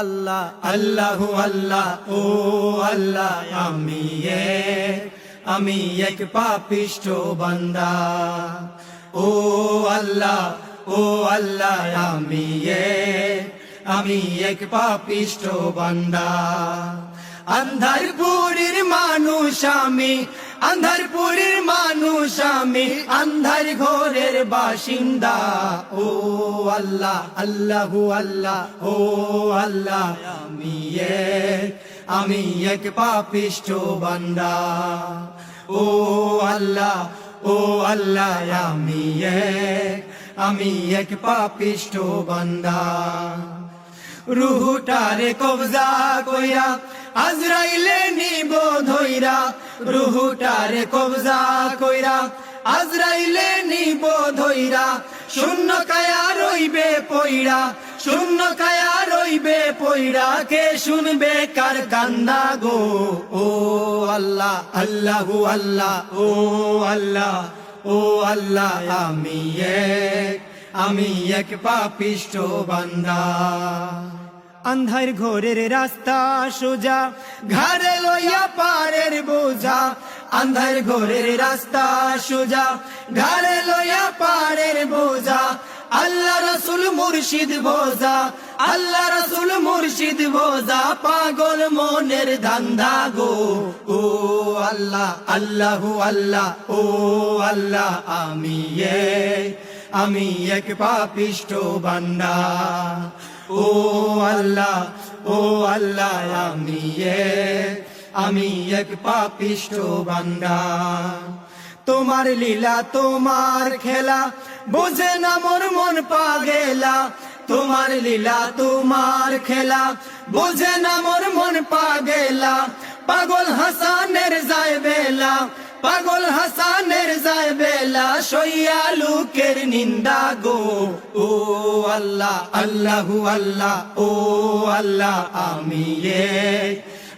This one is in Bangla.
আল্লাহ, আল্লাহু আল্লাহ, ও আল্লাহ, আমি আমি এক পাপিষ্ঠ বান্দা। ও আল্লাহ ও আল্লাহ, আমি এক আমি এক পাপিষ্ঠ বান্দা। আন্ধারপুরের মানুষ আমি, আন্ধারপুরের মানুষ আমি, আন্ধার ঘরের বাসিন্দা, ও আল্লাহ, আল্লাহু আল্লাহ, ও আল্লাহ, আমি এক আমি এক পাপিষ্ঠ বান্দা। ও আল্লাহ ও আল্লাহ, আমি এক আমি এক পাপিষ্ঠ বান্দা। রুহুটারে কবজা কইরা আজরাইলে নিব ধইরা। রুহুটারে কবজা কইরা আজরাইলে নিব ধইরা। শূন্য কায়া রইবে পইরা শূন্য কায়া রইবে পইরা কে শুনবে কার কান্দা গো? ও আল্লাহ আল্লাহ আল্লাহু আল্লাহ ও আল্লাহ ও আল্লাহ, আমি এক আমি এক পাপিষ্ঠ বান্দা। আন্ধার ঘোরের রাস্তা সোজা ঘরে লইয়া পারের বোঝা আন্ধার ঘোরের রাস্তা সোজা ঘরে লইয়া পাড়ের বোঝা। আল্লাহ রসুল মুর্শিদ বোঝা, আল্লাহ রসুল মুর্শিদ বোঝা। পাগল মনের ধান্দা গো, ও আল্লাহ, আল্লাহু আল্লাহ, ও আল্লাহ, আমি আমি এক পাপিষ্ঠ বান্দা। ও আল্লাহ ও আল্লাহ, আমি আমি এক পাপিষ্ঠ বান্দা। তোমার লীলা, তোমার খেলা, বোঝে না মোর মন পাগেলা। তোমার লীলা, তোমার খেলা, বোঝে না মোর মন পাগেলা। পাগল হাসানের যায় বেলা, পাগল হাসানের যায় বেলা। সইয়া লোকের নিন্দা গো, ও আল্লাহ, আল্লাহু আল্লাহ, ও আল্লাহ, আমি